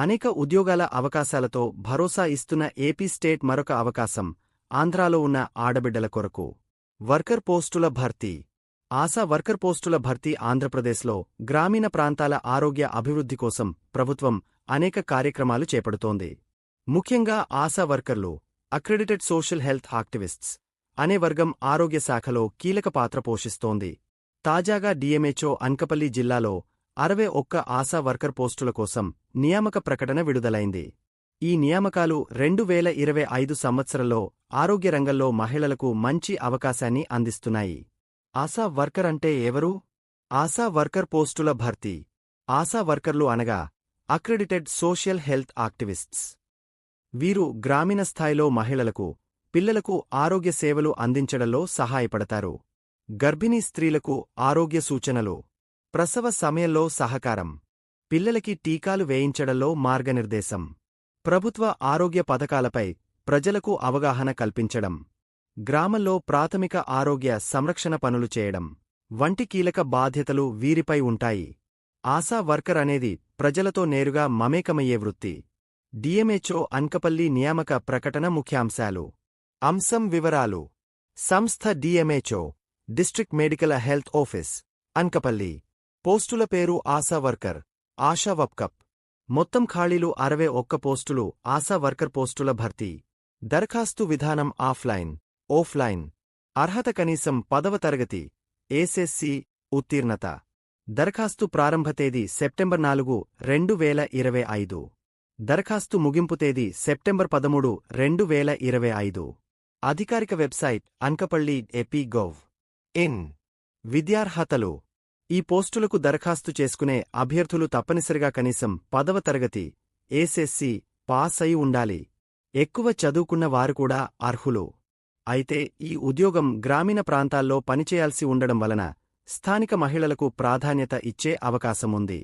అనేక ఉద్యోగాల అవకాశాలతో భరోసా ఇస్తున్న ఏపీ స్టేట్ మరొక అవకాశం ఆంధ్రాలో ఉన్న ఆడబిడ్డల కొరకు. వర్కర్ పోస్టుల భర్తీ. ఆశా వర్కర్ పోస్టుల భర్తీ ఆంధ్రప్రదేశ్లో గ్రామీణ ప్రాంతాల ఆరోగ్య అభివృద్ధి కోసం ప్రభుత్వం అనేక కార్యక్రమాలు చేపడుతోంది. ముఖ్యంగా ఆశా వర్కర్లు అక్రెడిటెడ్ సోషల్ హెల్త్ యాక్టివిస్ట్స్ అనే వర్గం ఆరోగ్య శాఖలో కీలక పాత్ర పోషిస్తోంది. తాజాగా డిఎంహెచ్ఓ అంకపల్లి జిల్లాలో అరవై ఒక్క ఆశా వర్కర్ పోస్టుల కోసం నియామక ప్రకటన విడుదలైంది. ఈ నియామకాలు రెండు వేల ఇరవై ఐదు సంవత్సరంలో ఆరోగ్య రంగంలో మహిళలకు మంచి అవకాశాన్ని అందిస్తున్నాయి. ఆశా వర్కర్ అంటే ఎవరు? ఆశా వర్కర్ పోస్టుల భర్తీ. ఆశా వర్కర్లు అనగా అక్రెడిటెడ్ సోషల్ హెల్త్ యాక్టివిస్ట్స్. వీరు గ్రామీణ స్థాయిలో మహిళలకు పిల్లలకు ఆరోగ్య సేవలు అందించడంలో సహాయపడతారు. గర్భిణీ స్త్రీలకు ఆరోగ్య సూచనలు. ప్రసవ సమయంలో సహకారం. పిల్లలకి టీకాలు వేయించడంలో మార్గనిర్దేశం. ప్రభుత్వ ఆరోగ్య పథకాలపై ప్రజలకు అవగాహన కల్పించడం. గ్రామంలో ప్రాథమిక ఆరోగ్య సంరక్షణ పనులు చేయడం. వంటి కీలక బాధ్యతలు వీరిపై ఉంటాయి. ఆశా వర్కర్ అనేది ప్రజలతో నేరుగా మమేకమయ్యే వృత్తి. డిఎంహెచ్ఓ అంకపల్లి నియామక ప్రకటన ముఖ్యాంశాలు. అంశం వివరాలు. సంస్థ DMHO district medical health office Anakapalli పోస్టుల పేరు ఆశా వర్కర్ ఆశా వప్కప్. మొత్తం ఖాళీలు అరవై ఒక్క పోస్టులు ఆశా వర్కర్ పోస్టుల భర్తీ. దరఖాస్తు విధానం ఆఫ్లైన్ ఓఫ్లైన్. అర్హత కనీసం పదవ తరగతి ఏసెస్సి ఉత్తీర్ణత. దరఖాస్తు ప్రారంభ తేదీ సెప్టెంబర్ నాలుగు రెండు వేల ఇరవై ఐదు. దరఖాస్తు ముగింపు తేదీ సెప్టెంబర్ పదమూడు రెండు వేల ఇరవై ఐదు. అధికారిక website Anakapalli AP gov. In విద్యార్హతలు. ఈ పోస్టులకు దరఖాస్తు చేసుకునే అభ్యర్థులు తప్పనిసరిగా కనీసం పదవ తరగతి ఏసెస్సి పాస్ అయి ఉండాలి. ఎక్కువ చదువుకున్న వారు కూడా అర్హులు. అయితే ఈ ఉద్యోగం గ్రామీణ ప్రాంతాల్లో పనిచేయాల్సి ఉండడం వలన స్థానిక మహిళలకు ప్రాధాన్యత ఇచ్చే అవకాశముంది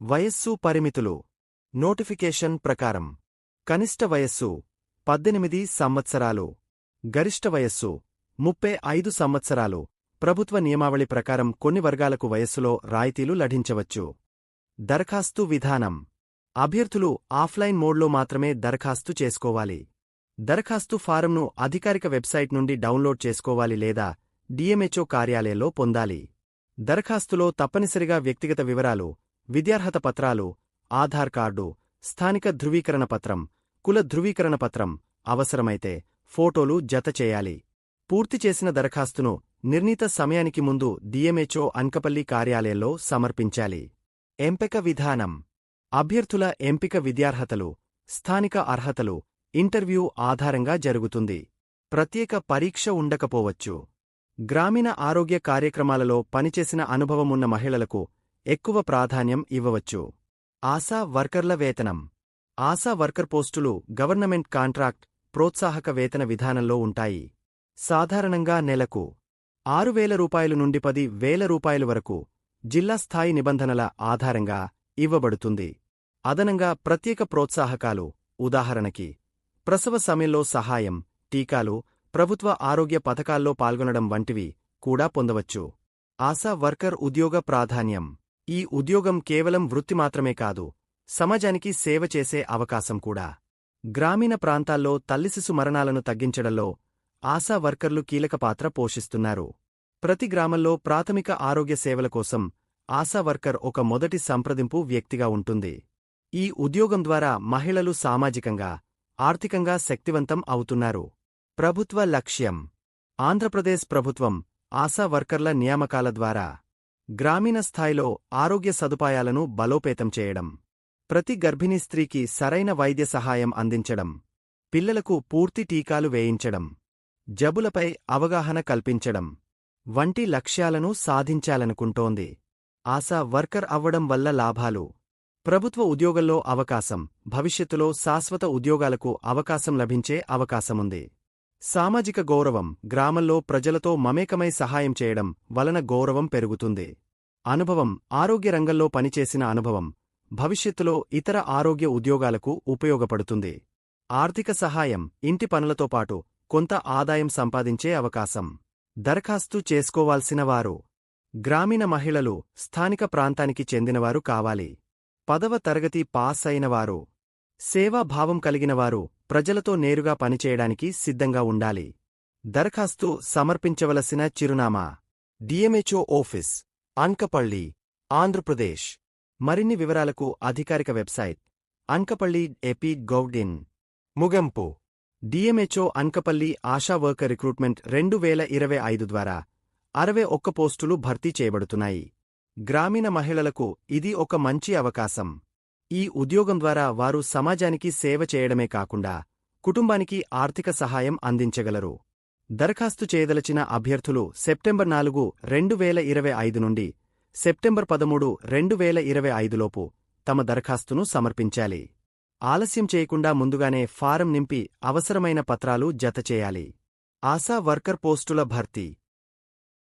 వయస్సు పరిమితులు. నోటిఫికేషన్ ప్రకారం. కనిష్ట వయస్సు పద్దెనిమిది సంవత్సరాలు. గరిష్ట వయస్సు ముప్పై ఐదు సంవత్సరాలు. ప్రభుత్వ నియమావళి ప్రకారం కొన్ని వర్గాలకు వయస్సులో రాయితీలు లభించవచ్చు. దరఖాస్తు విధానం. అభ్యర్థులు ఆఫ్లైన్ మోడ్లో మాత్రమే దరఖాస్తు చేసుకోవాలి. దరఖాస్తు ఫారంను అధికారిక వెబ్సైట్ నుండి డౌన్లోడ్ చేసుకోవాలి లేదా డిఎంహెచ్ఓ కార్యాలయంలో పొందాలి. దరఖాస్తులో తప్పనిసరిగా వ్యక్తిగత వివరాలు విద్యార్హత పత్రాలు ఆధార్ కార్డు స్థానిక ధృవీకరణ పత్రం కుల ధృవీకరణ పత్రం అవసరమైతే ఫోటోలు జత చేయాలి. పూర్తి చేసిన దరఖాస్తును నిర్ణీత సమయానికి ముందు డిఎంహెచ్ఓ అంకపల్లి కార్యాలయంలో సమర్పించాలి. ఎంపిక విధానం. అభ్యర్థుల ఎంపిక విద్యార్హతలు స్థానిక అర్హతలు ఇంటర్వ్యూ ఆధారంగా జరుగుతుంది. ప్రత్యేక పరీక్ష ఉండకపోవచ్చు. గ్రామీణ ఆరోగ్య కార్యక్రమాలలో పనిచేసిన అనుభవమున్న మహిళలకు ఎక్కువ ప్రాధాన్యం ఇవ్వవచ్చు. ఆశా వర్కర్ల వేతనం. ఆశా వర్కర్ పోస్టులు గవర్నమెంట్ కాంట్రాక్ట్ ప్రోత్సాహక వేతన విధానంలో ఉంటాయి. సాధారణంగా నెలకు ఆరు వేల రూపాయలు నుండి పది వేల రూపాయలు వరకు జిల్లా స్థాయి నిబంధనల ఆధారంగా ఇవ్వబడుతుంది. అదనంగా ప్రత్యేక ప్రోత్సాహకాలు ఉదాహరణకి ప్రసవ సమయంలో సహాయం టీకాలు ప్రభుత్వ ఆరోగ్య పథకాల్లో పాల్గొనడం వంటివి కూడా పొందవచ్చు. ఆశా వర్కర్ ఉద్యోగ ప్రాధాన్యం. ఈ ఉద్యోగం కేవలం వృత్తి మాత్రమే కాదు సమాజానికి సేవ చేసే అవకాశం కూడా. గ్రామీణ ప్రాంతాల్లో తల్లిశిశు మరణాలను తగ్గించడంలో ఆశా వర్కర్లు కీలక పాత్ర పోషిస్తున్నారు. ప్రతి గ్రామంలో ప్రాథమిక ఆరోగ్య సేవల కోసం ఆశా వర్కర్ ఒక మొదటి సంప్రదింపు వ్యక్తిగా ఉంటుంది. ఈ ఉద్యోగం ద్వారా మహిళలు సామాజికంగా ఆర్థికంగా శక్తివంతం అవుతున్నారు. ప్రభుత్వ లక్ష్యం. ఆంధ్రప్రదేశ్ ప్రభుత్వం ఆశా వర్కర్ల నియామకాల ద్వారా గ్రామీణ స్థాయిలో ఆరోగ్య సదుపాయాలను బలోపేతం చేయడం ప్రతి గర్భిణీ స్త్రీకి సరైన వైద్య సహాయం అందించడం పిల్లలకు పూర్తి టీకాలు వేయించడం జబులపై అవగాహన కల్పించడం వంటి లక్ష్యాలను సాధించాలనుకుంటోంది. ఆశా వర్కర్ అవ్వడం వల్ల లాభాలు. ప్రభుత్వ ఉద్యోగంలో అవకాశం భవిష్యత్తులో శాశ్వత ఉద్యోగాలకు అవకాశం లభించే అవకాశముంది. సామాజిక గౌరవం గ్రామంలో ప్రజలతో మమేకమై సహాయం చేయడం వలన గౌరవం పెరుగుతుంది. అనుభవం ఆరోగ్య రంగంలో పనిచేసిన అనుభవం భవిష్యత్తులో ఇతర ఆరోగ్య ఉద్యోగాలకు ఉపయోగపడుతుంది. ఆర్థిక సహాయం ఇంటి పనులతో పాటు కొంత ఆదాయం సంపాదించే అవకాశం. దరఖాస్తు చేసుకోవాల్సిన వారు గ్రామీణ మహిళలు స్థానిక ప్రాంతానికి చెందినవారు కావాలి. పదవ తరగతి పాస్ అయినవారు. సేవాభావం కలిగినవారు ప్రజలతో నేరుగా పనిచేయడానికి సిద్ధంగా ఉండాలి. దరఖాస్తు సమర్పించవలసిన చిరునామా. DMHO office Anakapalli Andhra Pradesh. మరిన్ని వివరాలకు అధికారిక website Anakapalli AP gov in. DMHO Anakapalli ASHA worker recruitment రెండు వేల ఇరవై ఐదు ద్వారా అరవై ఒక్క పోస్టులు భర్తీ చేయబడుతున్నాయి. గ్రామీణ మహిళలకు ఇది ఒక మంచి అవకాశం. ఈ ఉద్యోగం ద్వారా వారు సమాజానికి సేవ చేయడమే కాకుండా కుటుంబానికి ఆర్థిక సహాయం అందించగలరు. దరఖాస్తు చేయదలచిన అభ్యర్థులు సెప్టెంబర్ నాలుగు రెండు వేల ఇరవై ఐదు నుండి సెప్టెంబర్ పదమూడు రెండు వేల ఇరవై ఐదులోపు తమ దరఖాస్తును సమర్పించాలి. ఆలస్యం చేయకుండా ముందుగానే ఫారం నింపి అవసరమైన పత్రాలు జతచేయాలి ఆశా వర్కర్ పోస్టుల భర్తీ